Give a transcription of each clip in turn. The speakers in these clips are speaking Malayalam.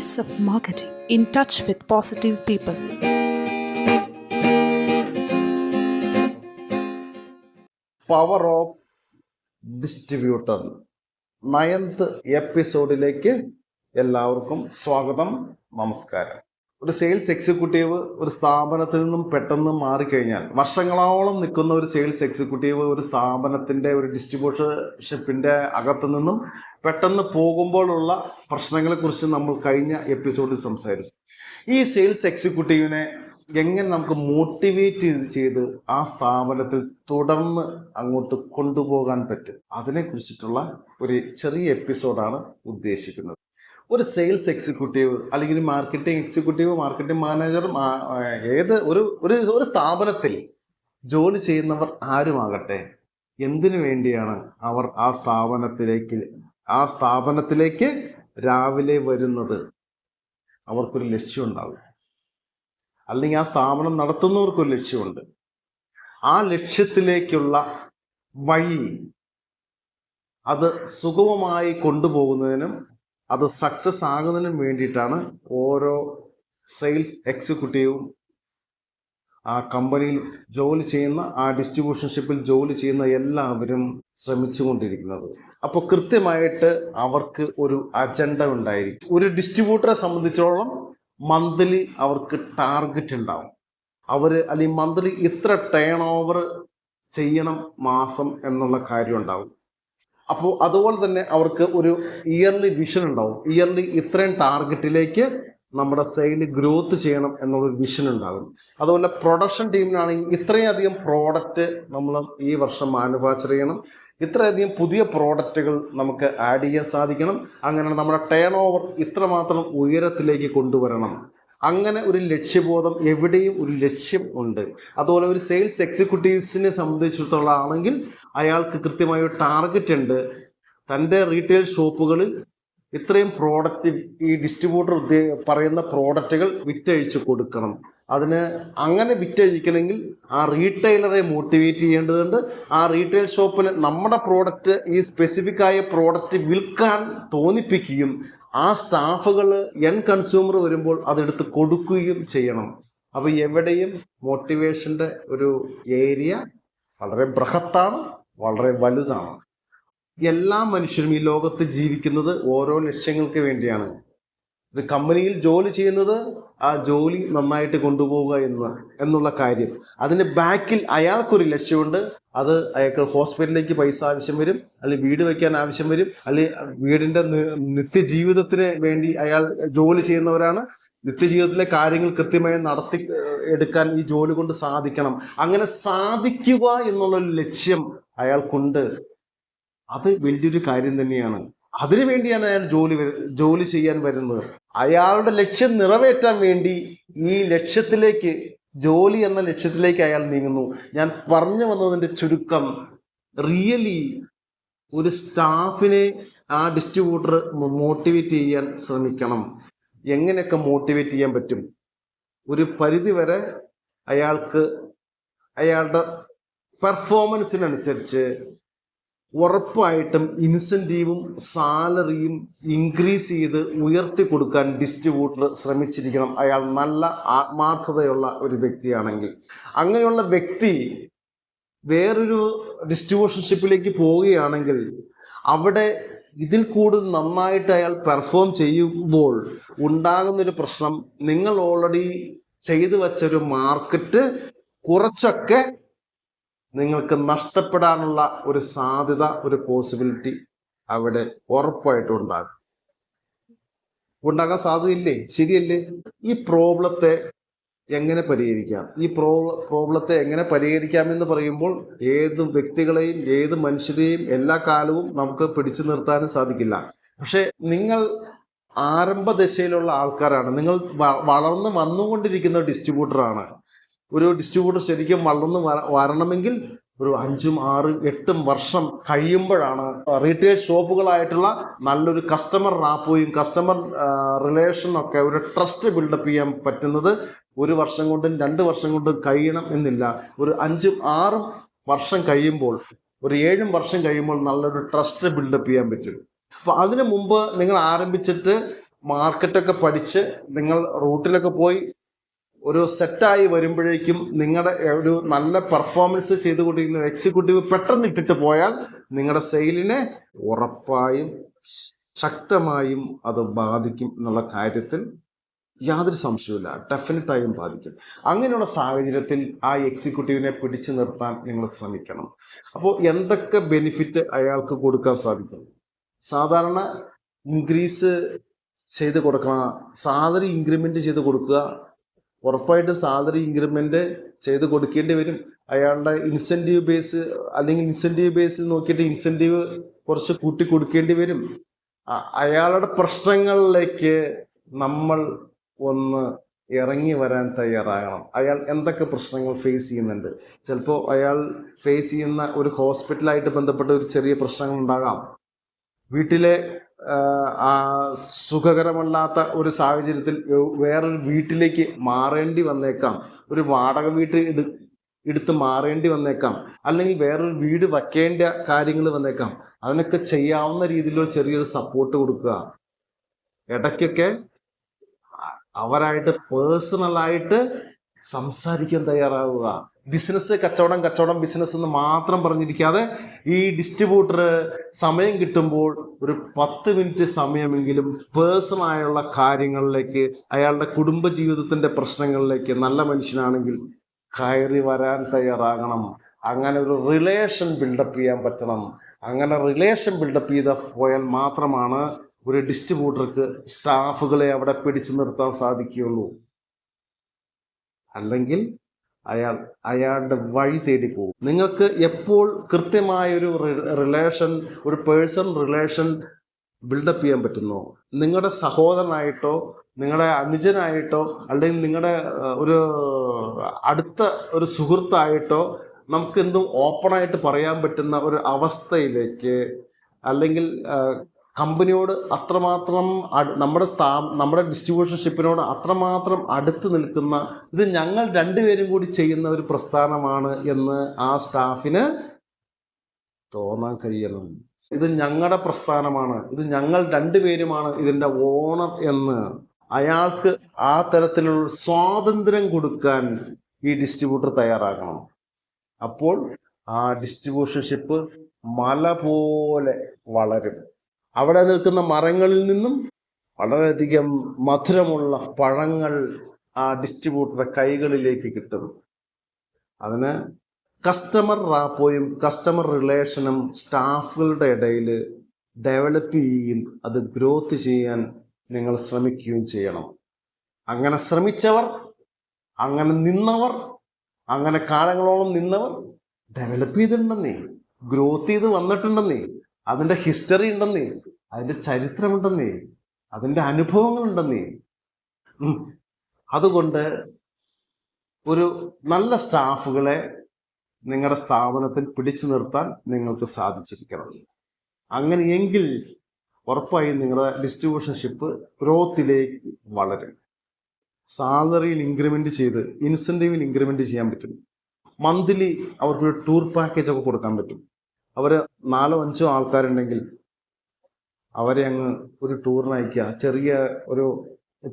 Pace of Marketing in touch with positive people. Power of distributor ninth എപ്പിസോഡിലേക്ക് എല്ലാവർക്കും സ്വാഗതം നമസ്കാരം ഒരു സെയിൽസ് എക്സിക്യൂട്ടീവ് ഒരു സ്ഥാപനത്തിൽ നിന്നും പെട്ടെന്ന് മാറിക്കഴിഞ്ഞാൽ വർഷങ്ങളോളം നിൽക്കുന്ന ഒരു സെയിൽസ് എക്സിക്യൂട്ടീവ് ഒരു സ്ഥാപനത്തിന്റെ ഒരു ഡിസ്ട്രിബ്യൂഷൻഷിപ്പിന്റെ അകത്തു നിന്നും പെട്ടെന്ന് പോകുമ്പോഴുള്ള പ്രശ്നങ്ങളെക്കുറിച്ച് നമ്മൾ കഴിഞ്ഞ എപ്പിസോഡിൽ സംസാരിച്ചു. ഈ സെയിൽസ് എക്സിക്യൂട്ടീവിനെ എങ്ങനെ നമുക്ക് മോട്ടിവേറ്റ് ചെയ്ത് ആ സ്ഥാപനത്തിൽ തുടർന്ന് അങ്ങോട്ട് കൊണ്ടുപോകാൻ പറ്റും? അതിനെക്കുറിച്ചിട്ടുള്ള ഒരു ചെറിയ എപ്പിസോഡാണ് ഉദ്ദേശിക്കുന്നത്. ഒരു സെയിൽസ് എക്സിക്യൂട്ടീവ് അല്ലെങ്കിൽ മാർക്കറ്റിംഗ് എക്സിക്യൂട്ടീവ് മാർക്കറ്റിംഗ് മാനേജർ ഏത് ഒരു ഒരു ഒരു സ്ഥാപനത്തിൽ ജോലി ചെയ്യുന്നവർ ആരുമാകട്ടെ? എന്തിനു വേണ്ടിയാണ് അവർ ആ സ്ഥാപനത്തിലേക്ക് ആ സ്ഥാപനത്തിലേക്ക് രാവിലെ വരുന്നത്? അവർക്കൊരു ലക്ഷ്യമുണ്ടാവും. അല്ലെങ്കിൽ ആ സ്ഥാപനം നടത്തുന്നവർക്കൊരു ലക്ഷ്യമുണ്ട്. ആ ലക്ഷ്യത്തിലേക്കുള്ള വഴി അത് സുഗമമായി കൊണ്ടുപോകുന്നതിനും അത് സക്സസ് ആകുന്നതിനും വേണ്ടിയിട്ടാണ് ഓരോ സെയിൽസ് എക്സിക്യൂട്ടീവും ആ കമ്പനിയിൽ ജോലി ചെയ്യുന്ന ആ ഡിസ്ട്രിബ്യൂഷൻഷിപ്പിൽ ജോലി ചെയ്യുന്ന എല്ലാവരും ശ്രമിച്ചുകൊണ്ടിരിക്കുന്നത്. അപ്പോൾ കൃത്യമായിട്ട് അവർക്ക് ഒരു അജണ്ട ഉണ്ടായിരിക്കും. ഒരു ഡിസ്ട്രിബ്യൂട്ടറെ സംബന്ധിച്ചോളം മന്ത്ലി അവർക്ക് ടാർഗറ്റ് ഉണ്ടാവും. അവർ അല്ലെങ്കിൽ മന്ത്ലി ഇത്ര ടേൺ ഓവർ ചെയ്യണം മാസം എന്നുള്ള കാര്യം ഉണ്ടാവും. അപ്പോൾ അതുപോലെ തന്നെ അവർക്ക് ഒരു ഇയർലി വിഷൻ ഉണ്ടാവും. ഇയർലി ഇത്രയും ടാർഗറ്റിലേക്ക് നമ്മുടെ സെയിൽ ഗ്രോത്ത് ചെയ്യണം എന്നുള്ളൊരു വിഷൻ ഉണ്ടാകും. അതുപോലെ പ്രൊഡക്ഷൻ ടീമിനാണെങ്കിൽ ഇത്രയധികം പ്രോഡക്റ്റ് നമ്മൾ ഈ വർഷം മാനുഫാക്ചർ ചെയ്യണം. ഇത്രയധികം പുതിയ പ്രോഡക്റ്റുകൾ നമുക്ക് ആഡ് ചെയ്യാൻ സാധിക്കണം. അങ്ങനെ നമ്മുടെ ടേൺ ഓവർ ഇത്രമാത്രം ഉയരത്തിലേക്ക് കൊണ്ടുവരണം. അങ്ങനെ ഒരു ലക്ഷ്യബോധം എവിടെയും ഒരു ലക്ഷ്യം ഉണ്ട്. അതുപോലെ ഒരു സെയിൽസ് എക്സിക്യൂട്ടീവ്സിനെ സംബന്ധിച്ചിടത്തോളം ആണെങ്കിൽ അയാൾക്ക് കൃത്യമായ ഒരു ടാർഗറ്റ് ഉണ്ട്. തന്റെ റീറ്റെയിൽ ഷോപ്പുകളിൽ ഇത്രയും പ്രോഡക്റ്റ് ഈ ഡിസ്ട്രിബ്യൂട്ടർ പറയുന്ന പ്രോഡക്റ്റുകൾ വിറ്റഴിച്ചു കൊടുക്കണം. അതിന് അങ്ങനെ വിറ്റഴിക്കണമെങ്കിൽ ആ റീറ്റെയിലറെ മോട്ടിവേറ്റ് ചെയ്യേണ്ടതുണ്ട്. ആ റീറ്റെയിൽ ഷോപ്പിന് നമ്മുടെ പ്രോഡക്റ്റ് ഈ സ്പെസിഫിക്കായ പ്രോഡക്റ്റ് വിൽക്കാൻ തോന്നിപ്പിക്കുകയും ആ സ്റ്റാഫുകൾ എൻ കൺസ്യൂമർ വരുമ്പോൾ അതെടുത്ത് കൊടുക്കുകയും ചെയ്യണം. അപ്പോൾ എവിടെയും മോട്ടിവേഷന്റെ ഒരു ഏരിയ വളരെ ബൃഹത്താണ് വളരെ വലുതാണ്. എല്ലാ മനുഷ്യരും ഈ ലോകത്ത് ജീവിക്കുന്നത് ഓരോ ലക്ഷ്യങ്ങൾക്ക് വേണ്ടിയാണ്. ഒരു കമ്പനിയിൽ ജോലി ചെയ്യുന്നത് ആ ജോലി നന്നായിട്ട് കൊണ്ടുപോവുക എന്ന് എന്നുള്ള കാര്യം. അതിന് ബാക്കിൽ അയാൾക്കൊരു ലക്ഷ്യമുണ്ട് അത് അയാൾക്ക് ഹോസ്പിറ്റലിലേക്ക് പൈസ ആവശ്യം വരും അല്ലെങ്കിൽ വീട് വയ്ക്കാൻ ആവശ്യം വരും അല്ലെങ്കിൽ വീടിന്റെ നിത്യജീവിതത്തിന് വേണ്ടി അയാൾ ജോലി ചെയ്യുന്നവരാണ്. നിത്യജീവിതത്തിലെ കാര്യങ്ങൾ കൃത്യമായി നടത്തി എടുക്കാൻ ഈ ജോലി കൊണ്ട് സാധിക്കണം. അങ്ങനെ സാധിക്കുക എന്നുള്ള ലക്ഷ്യം അയാൾക്കുണ്ട്. അത് വലിയൊരു കാര്യം തന്നെയാണ്. അതിനു വേണ്ടിയാണ് അയാൾ ജോലി ജോലി ചെയ്യാൻ വരുന്നത്. അയാളുടെ ലക്ഷ്യം നിറവേറ്റാൻ വേണ്ടി ഈ ലക്ഷ്യത്തിലേക്ക് ജോലി എന്ന ലക്ഷ്യത്തിലേക്ക് അയാൾ നീങ്ങുന്നു. ഞാൻ പറഞ്ഞു വന്നതിന്റെ ചുരുക്കം റിയലി ഒരു സ്റ്റാഫിനെ ആ ഡിസ്ട്രിബ്യൂട്ടർ മോട്ടിവേറ്റ് ചെയ്യാൻ ശ്രമിക്കണം. എങ്ങനെയൊക്കെ മോട്ടിവേറ്റ് ചെയ്യാൻ പറ്റും? ഒരു പരിധി വരെ അയാൾക്ക് അയാളുടെ പെർഫോമൻസിനനുസരിച്ച് ഉറപ്പായിട്ടും ഇൻസെന്റീവും സാലറിയും ഇൻക്രീസ് ചെയ്ത് ഉയർത്തി കൊടുക്കാൻ ഡിസ്ട്രിബ്യൂട്ടർ ശ്രമിച്ചിരിക്കണം. അയാൾ നല്ല ആത്മാർത്ഥതയുള്ള ഒരു വ്യക്തിയാണെങ്കിൽ. അങ്ങനെയുള്ള വ്യക്തി വേറൊരു ഡിസ്ട്രിബ്യൂഷൻഷിപ്പിലേക്ക് പോവുകയാണെങ്കിൽ അവിടെ ഇതിൽ കൂടുതൽ നന്നായിട്ട് അയാൾ പെർഫോം ചെയ്യുമ്പോൾ ഉണ്ടാകുന്നൊരു പ്രശ്നം നിങ്ങൾ ഓൾറെഡി ചെയ്തു വച്ചൊരു മാർക്കറ്റ് കുറച്ചൊക്കെ നിങ്ങൾക്ക് നഷ്ടപ്പെടാനുള്ള ഒരു സാധ്യത ഒരു പോസിബിലിറ്റി അവിടെ ഉറപ്പായിട്ടും ഉണ്ടാകും. ഉണ്ടാകാൻ സാധ്യതയില്ലേ? ശരിയല്ലേ? ഈ പ്രോബ്ലത്തെ എങ്ങനെ പരിഹരിക്കാം? ഈ പ്രോ പ്രോബ്ലത്തെ എങ്ങനെ പരിഹരിക്കാമെന്ന് പറയുമ്പോൾ ഏത് വ്യക്തികളെയും ഏത് മനുഷ്യരെയും എല്ലാ കാലവും നമുക്ക് പിടിച്ചു നിർത്താനും സാധിക്കില്ല. പക്ഷെ നിങ്ങൾ ആരംഭ ദശയിലുള്ള ആൾക്കാരാണ്. നിങ്ങൾ വളർന്ന് വന്നുകൊണ്ടിരിക്കുന്ന ഡിസ്ട്രിബ്യൂട്ടറാണ് ഒരു ഡിസ്ട്രിബ്യൂട്ടർ ശരിക്കും വളർന്ന് വര- വരണമെങ്കിൽ ഒരു അഞ്ചും ആറും എട്ടും വർഷം കഴിയുമ്പോഴാണ് റീറ്റെയിൽ ഷോപ്പുകളായിട്ടുള്ള നല്ലൊരു കസ്റ്റമർ റാപ്പോയും കസ്റ്റമർ റിലേഷനൊക്കെ ഒരു ട്രസ്റ്റ് ബിൽഡപ്പ് ചെയ്യാൻ പറ്റുന്നത് ഒരു വർഷം കൊണ്ടും രണ്ട് വർഷം കൊണ്ടും കഴിയണം എന്നില്ല. ഒരു അഞ്ചും ആറും വർഷം കഴിയുമ്പോൾ ഒരു ഏഴും വർഷം കഴിയുമ്പോൾ നല്ലൊരു ട്രസ്റ്റ് ബിൽഡപ്പ് ചെയ്യാൻ പറ്റും. അപ്പൊ അതിനു മുമ്പ് നിങ്ങൾ ആരംഭിച്ചിട്ട് മാർക്കറ്റൊക്കെ പഠിച്ച് നിങ്ങൾ റൂട്ടിലൊക്കെ പോയി ഒരു സെറ്റായി വരുമ്പോഴേക്കും നിങ്ങളുടെ ഒരു നല്ല പെർഫോമൻസ് ചെയ്തുകൊണ്ടിരിക്കുന്ന എക്സിക്യൂട്ടീവ് പെട്ടെന്ന് ഇട്ടിട്ട് പോയാൽ നിങ്ങളുടെ സെയിലിനെ ഉറപ്പായും ശക്തമായും അത് ബാധിക്കും എന്നുള്ള കാര്യത്തിൽ യാതൊരു സംശയവുമില്ല. ഡെഫിനറ്റായും ബാധിക്കും. അങ്ങനെയുള്ള സാഹചര്യത്തിൽ ആ എക്സിക്യൂട്ടീവിനെ പിടിച്ചു നിർത്താൻ നിങ്ങൾ ശ്രമിക്കണം. അപ്പോൾ എന്തൊക്കെ ബെനിഫിറ്റ് അയാൾക്ക് കൊടുക്കാൻ സാധിക്കും? സാധാരണ ഇൻക്രീസ് ചെയ്ത് കൊടുക്കണം. സാലറി ഇൻക്രിമെന്റ് ചെയ്ത് കൊടുക്കുക. ഉറപ്പായിട്ടും സാലറി ഇൻക്രിമെന്റ് ചെയ്ത് കൊടുക്കേണ്ടി വരും. അയാളുടെ ഇൻസെന്റീവ് ബേസ് അല്ലെങ്കിൽ ഇൻസെന്റീവ് ബേസ് നോക്കിയിട്ട് ഇൻസെന്റീവ് കുറച്ച് കൂട്ടി കൊടുക്കേണ്ടി വരും. അയാളുടെ പ്രശ്നങ്ങളിലേക്ക് നമ്മൾ ഒന്ന് ഇറങ്ങി വരാൻ തയ്യാറാകണം. അയാൾ എന്തൊക്കെ പ്രശ്നങ്ങൾ ഫേസ് ചെയ്യുന്നുണ്ട്? ചിലപ്പോൾ അയാൾ ഫേസ് ചെയ്യുന്ന ഒരു ഹോസ്പിറ്റലായിട്ട് ബന്ധപ്പെട്ട ഒരു ചെറിയ പ്രശ്നങ്ങൾ ഉണ്ടാകാം. വീട്ടിലെ സുഖകരമല്ലാത്ത ഒരു സാഹചര്യത്തിൽ വേറൊരു വീട്ടിലേക്ക് മാറേണ്ടി വന്നേക്കാം. ഒരു വാടക വീട്ടിൽ എടു എടുത്ത് മാറേണ്ടി വന്നേക്കാം. അല്ലെങ്കിൽ വേറൊരു വീട് വയ്ക്കേണ്ട കാര്യങ്ങൾ വന്നേക്കാം. അതിനൊക്കെ ചെയ്യാവുന്ന രീതിയിലുള്ള ചെറിയൊരു സപ്പോർട്ട് കൊടുക്കുക. ഇടയ്ക്കൊക്കെ അവരായിട്ട് പേഴ്സണലായിട്ട് സംസാരിക്കാൻ തയ്യാറാവുക. ബിസിനസ് കച്ചവടം കച്ചവടം ബിസിനസ് എന്ന് മാത്രം പറഞ്ഞിരിക്കാതെ ഈ ഡിസ്ട്രിബ്യൂട്ടർ സമയം കിട്ടുമ്പോൾ ഒരു പത്ത് മിനിറ്റ് സമയമെങ്കിലും പേഴ്സണലായുള്ള കാര്യങ്ങളിലേക്ക് അയാളുടെ കുടുംബ ജീവിതത്തിന്റെ പ്രശ്നങ്ങളിലേക്ക് നല്ല മനുഷ്യനാണെങ്കിൽ കയറി വരാൻ തയ്യാറാകണം. അങ്ങനെ ഒരു റിലേഷൻ ബിൽഡപ്പ് ചെയ്യാൻ പറ്റണം. അങ്ങനെ റിലേഷൻ ബിൽഡപ്പ് ചെയ്ത പോയാൽ മാത്രമാണ് ഒരു ഡിസ്ട്രിബ്യൂട്ടർക്ക് സ്റ്റാഫുകളെ അവിടെ പിടിച്ചു നിർത്താൻ സാധിക്കുകയുള്ളൂ. അല്ലെങ്കിൽ അയാൾ അയാളുടെ വഴി തേടി പോകും നിങ്ങൾക്ക് എപ്പോൾ കൃത്യമായൊരു റിലേഷൻ ഒരു പേഴ്സൺ റിലേഷൻ ബിൽഡപ്പ് ചെയ്യാൻ പറ്റുന്നു? നിങ്ങളുടെ സഹോദരനായിട്ടോ നിങ്ങളുടെ അനുജനായിട്ടോ അല്ലെങ്കിൽ നിങ്ങളുടെ ഒരു അടുത്ത ഒരു സുഹൃത്തായിട്ടോ നമുക്ക് എന്തും ഓപ്പണായിട്ട് പറയാൻ പറ്റുന്ന ഒരു അവസ്ഥയിലേക്ക് അല്ലെങ്കിൽ കമ്പനിയോട് അത്രമാത്രം നമ്മുടെ സ്ഥാ നമ്മുടെ ഡിസ്ട്രിബ്യൂഷൻ ഷിപ്പിനോട് അത്രമാത്രം അടുത്ത് നിൽക്കുന്ന ഇത് ഞങ്ങൾ രണ്ടുപേരും കൂടി ചെയ്യുന്ന ഒരു പ്രസ്ഥാനമാണ് എന്ന് ആ സ്റ്റാഫിന് തോന്നാൻ കഴിയണം. ഇത് ഞങ്ങളുടെ പ്രസ്ഥാനമാണ്. ഇത് ഞങ്ങൾ രണ്ടുപേരുമാണ് ഇതിന്റെ ഓണർ എന്ന് അയാൾക്ക് ആ തരത്തിലുള്ള സ്വാതന്ത്ര്യം കൊടുക്കാൻ ഈ ഡിസ്ട്രിബ്യൂട്ടർ തയ്യാറാകണം. അപ്പോൾ ആ ഡിസ്ട്രിബ്യൂഷൻഷിപ്പ് മല പോലെ വളരും. അവിടെ നിൽക്കുന്ന മരങ്ങളിൽ നിന്നും വളരെയധികം മധുരമുള്ള പഴങ്ങൾ ആ ഡിസ്ട്രിബ്യൂട്ടറുടെ കൈകളിലേക്ക് കിട്ടും അതിന് കസ്റ്റമർ റാപ്പോയും കസ്റ്റമർ റിലേഷനും സ്റ്റാഫുകളുടെ ഇടയിൽ ഡെവലപ്പ് ചെയ്യുകയും അത് ഗ്രോത്ത് ചെയ്യാൻ നിങ്ങൾ ശ്രമിക്കുകയും ചെയ്യണം. അങ്ങനെ ശ്രമിച്ചവർ അങ്ങനെ നിന്നവർ അങ്ങനെ കാലങ്ങളോളം നിന്നവർ ഡെവലപ്പ് ചെയ്തിട്ടുണ്ടെന്നേ ഗ്രോത്ത് ചെയ്ത് വന്നിട്ടുണ്ടെന്നേ അതിന്റെ ഹിസ്റ്ററി ഉണ്ടെന്നേ അതിന്റെ ചരിത്രമുണ്ടെന്നേ അതിന്റെ അനുഭവങ്ങളുണ്ടെന്നേ. അതുകൊണ്ട് ഒരു നല്ല സ്റ്റാഫുകളെ നിങ്ങളുടെ സ്ഥാപനത്തിൽ പിടിച്ചു നിർത്താൻ നിങ്ങൾക്ക് സാധിച്ചിരിക്കണം. അങ്ങനെയെങ്കിൽ ഉറപ്പായും നിങ്ങളുടെ ഡിസ്ട്രിബ്യൂഷൻഷിപ്പ് ഗ്രോത്തിലേക്ക് വളരും. സാലറിയിൽ ഇൻക്രിമെന്റ് ചെയ്ത് ഇൻസെന്റീവിൽ ഇൻക്രിമെന്റ് ചെയ്യാൻ പറ്റും. മന്ത്ലി അവർക്കൊരു ടൂർ പാക്കേജ് ഒക്കെ കൊടുക്കാൻ പറ്റും. അവർ നാലോ അഞ്ചോ ആൾക്കാരുണ്ടെങ്കിൽ അവരെ അങ്ങ് ഒരു ടൂറിന് അയക്കുക ചെറിയ ഒരു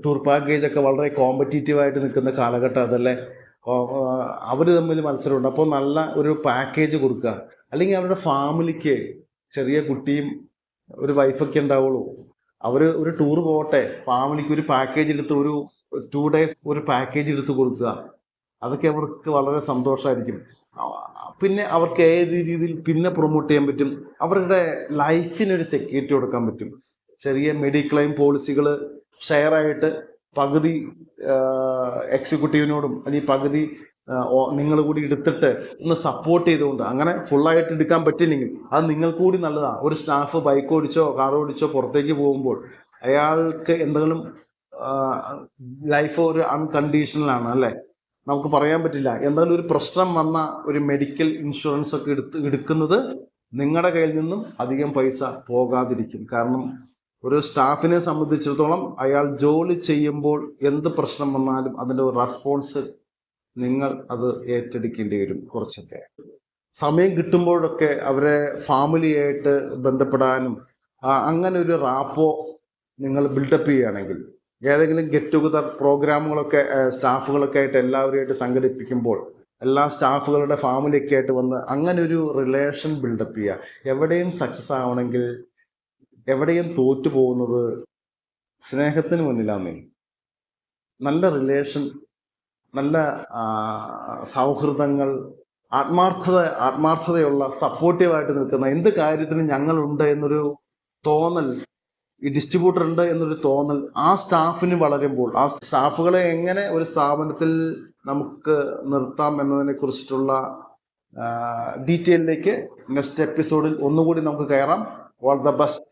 ടൂർ പാക്കേജ് ഒക്കെ വളരെ കോമ്പറ്റീറ്റീവ് ആയിട്ട് നിൽക്കുന്ന കാലഘട്ടം അതല്ലേ? അവർ തമ്മിൽ മത്സരമുണ്ട്. അപ്പോൾ നല്ല ഒരു പാക്കേജ് കൊടുക്കുക. അല്ലെങ്കിൽ അവരുടെ ഫാമിലിക്ക് ചെറിയ കുട്ടിയും ഒരു വൈഫൊക്കെ ഉണ്ടാവുള്ളൂ. അവർ ഒരു ടൂർ പോകട്ടെ. ഫാമിലിക്ക് ഒരു പാക്കേജ് എടുത്ത് ഒരു ടു ഡേ ഒരു പാക്കേജ് എടുത്ത് കൊടുക്കുക. അതൊക്കെ അവർക്ക് വളരെ സന്തോഷമായിരിക്കും പിന്നെ അവർക്ക് ഏത് രീതിയിൽ പിന്നെ പ്രൊമോട്ട് ചെയ്യാൻ പറ്റും? അവരുടെ ലൈഫിനൊരു സെക്യൂരിറ്റി കൊടുക്കാൻ പറ്റും. ചെറിയ മെഡിക്ലെയിം പോളിസികൾ ഷെയർ ആയിട്ട് പകുതി എക്സിക്യൂട്ടീവിനോടും അല്ലെങ്കിൽ പകുതി നിങ്ങൾ കൂടി എടുത്തിട്ട് ഒന്ന് സപ്പോർട്ട് ചെയ്തുകൊണ്ട് അങ്ങനെ ഫുള്ളായിട്ട് എടുക്കാൻ പറ്റില്ലെങ്കിൽ അത് നിങ്ങൾക്ക് കൂടി നല്ലതാണ് ഒരു സ്റ്റാഫ് ബൈക്ക് ഓടിച്ചോ കാർ ഓടിച്ചോ പുറത്തേക്ക് പോകുമ്പോൾ അയാൾക്ക് എന്തെങ്കിലും ലൈഫ് ഒരു അൺകണ്ടീഷണൽ ആണ് അല്ലേ? നമുക്ക് പറയാൻ പറ്റില്ല. എന്തായാലും ഒരു പ്രശ്നം വന്ന ഒരു മെഡിക്കൽ ഇൻഷുറൻസ് ഒക്കെ എടുത്ത് എടുക്കുന്നത് നിങ്ങളുടെ കയ്യിൽ നിന്നും അധികം പൈസ പോകാതിരിക്കും. കാരണം ഒരു സ്റ്റാഫിനെ സംബന്ധിച്ചിടത്തോളം അയാൾ ജോലി ചെയ്യുമ്പോൾ എന്ത് പ്രശ്നം വന്നാലും അതിന്റെ ഒരു റെസ്പോൺസ് നിങ്ങൾ അത് ഏറ്റെടുക്കേണ്ടി വരും കുറച്ചൊക്കെ. സമയം കിട്ടുമ്പോഴൊക്കെ അവരെ ഫാമിലിയായിട്ട് ബന്ധപ്പെടാനും അങ്ങനെ ഒരു റാപ്പോ നിങ്ങൾ ബിൽഡപ്പ് ചെയ്യുകയാണെങ്കിൽ ഏതെങ്കിലും ഗെറ്റ് ടുഗദർ പ്രോഗ്രാമുകളൊക്കെ സ്റ്റാഫുകളൊക്കെ ആയിട്ട് എല്ലാവരുമായിട്ട് സംഘടിപ്പിക്കുമ്പോൾ എല്ലാ സ്റ്റാഫുകളുടെ ഫാമിലിയൊക്കെ ആയിട്ട് വന്ന് അങ്ങനെ ഒരു റിലേഷൻ ബിൽഡപ്പ് ചെയ്യുക. എവിടെയും സക്സസ് ആവണമെങ്കിൽ എവിടെയും തോറ്റു പോകുന്നത് സ്നേഹത്തിന് മുന്നിലാണ് നല്ല റിലേഷൻ നല്ല സൗഹൃദങ്ങൾ ആത്മാർത്ഥത ആത്മാർത്ഥതയുള്ള സപ്പോർട്ടീവായിട്ട് നിൽക്കുന്ന എന്ത് കാര്യത്തിനും ഞങ്ങളുണ്ട് എന്നൊരു തോന്നൽ ഈ ഡിസ്ട്രിബ്യൂട്ടർ ഉണ്ട് എന്നൊരു തോന്നൽ ആ സ്റ്റാഫിന് വളരുമ്പോൾ ആ സ്റ്റാഫുകളെ എങ്ങനെ ഒരു സ്ഥാപനത്തിൽ നമുക്ക് നിർത്താം എന്നതിനെ കുറിച്ചിട്ടുള്ള ഡീറ്റെയിലേക്ക് നെക്സ്റ്റ് എപ്പിസോഡിൽ ഒന്നുകൂടി നമുക്ക് കയറാം. All the best